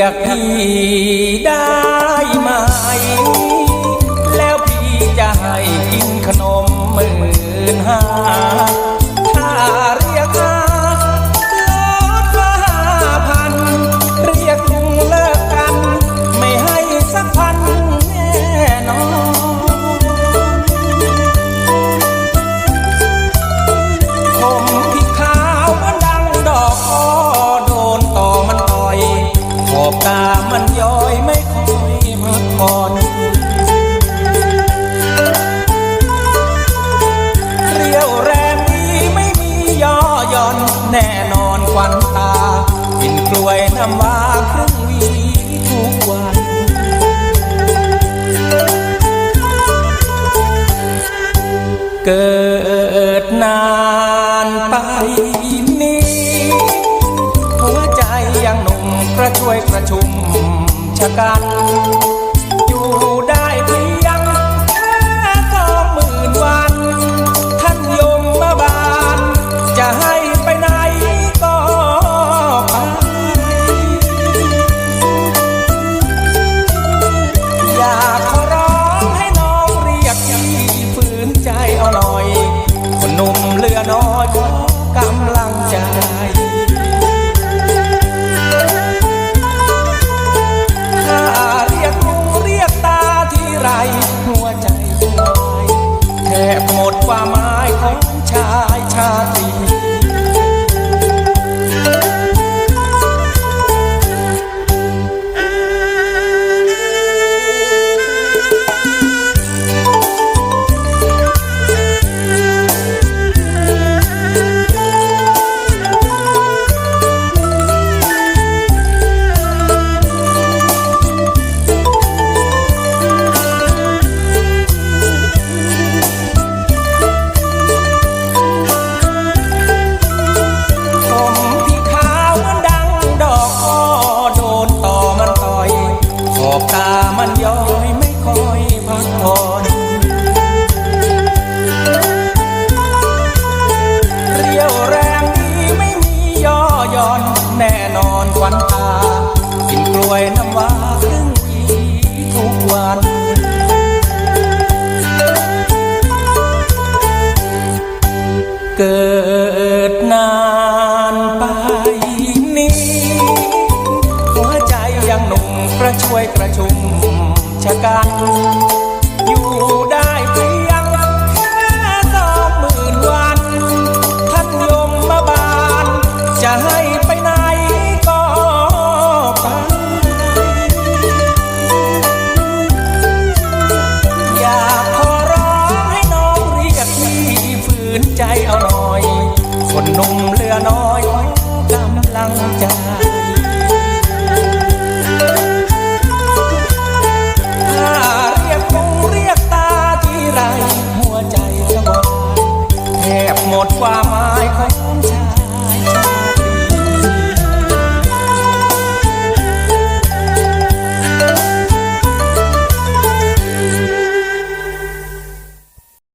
ยกพี่ได้ไหม แล้วพี่จะให้กินขนมหมื่นห้า อบตามันย้อยไม่ค่อยพักผ่อนเรียวแรงดีไม่มีย่อย่อนแน่นอนควันตา กินกล้วยน้ำว้าครึ่งวีทุกวันเกิดนา ช่วยประชุมชะกัน ของชายชาตรี เกิดนานไปนี้หัวใจยังหนุ่มกระช่วยกระชุมชะกันอยู่ได้ ดความหมา